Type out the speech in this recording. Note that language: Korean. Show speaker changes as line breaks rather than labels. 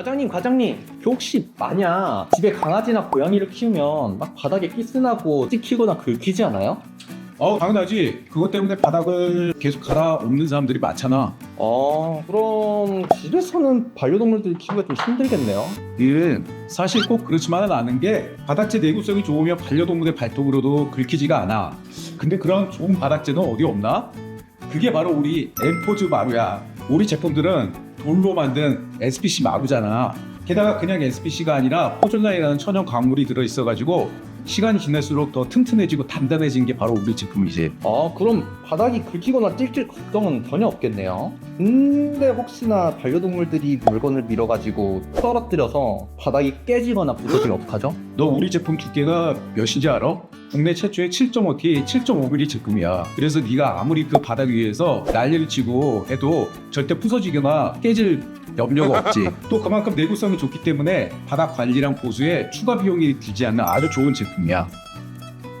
과장님, 과장님, 저 혹시 만약 집에 강아지나 고양이를 키우면 막 바닥에 끼스나고 찍히거나 긁히지 않아요?
어 당연하지. 그것 때문에 바닥을 계속 갈아엎는 사람들이 많잖아.
아, 그럼 집에서는 반려동물들 키우기가 좀 힘들겠네요.
이는 사실 꼭 그렇지만은 않은 게 바닥재 내구성이 좋으면 반려동물의 발톱으로도 긁히지가 않아. 근데 그런 좋은 바닥재는 어디 없나? 그게 바로 우리 엠포즈 마루야. 우리 제품들은 돌로 만든 SPC 마루잖아. 게다가 그냥 SPC가 아니라 포졸라이라는 천연 광물이 들어있어가지고 시간이 지날수록 더 튼튼해지고 단단해진 게 바로 우리 제품이지.
아, 그럼 바닥이 긁히거나 찔찔 걱정은 전혀 없겠네요. 근데 혹시나 반려동물들이 물건을 밀어가지고 떨어뜨려서 바닥이 깨지거나 부서지면 어떡하죠?
너 우리 제품 두께가 몇인지 알아? 국내 최초의 7.5T, 7.5mm 제품이야. 그래서 네가 아무리 그 바닥 위에서 난리를 치고 해도 절대 부서지거나 깨질 염려가 없지. 또 그만큼 내구성이 좋기 때문에 바닥 관리랑 보수에 추가 비용이 들지 않는 아주 좋은 제품이야.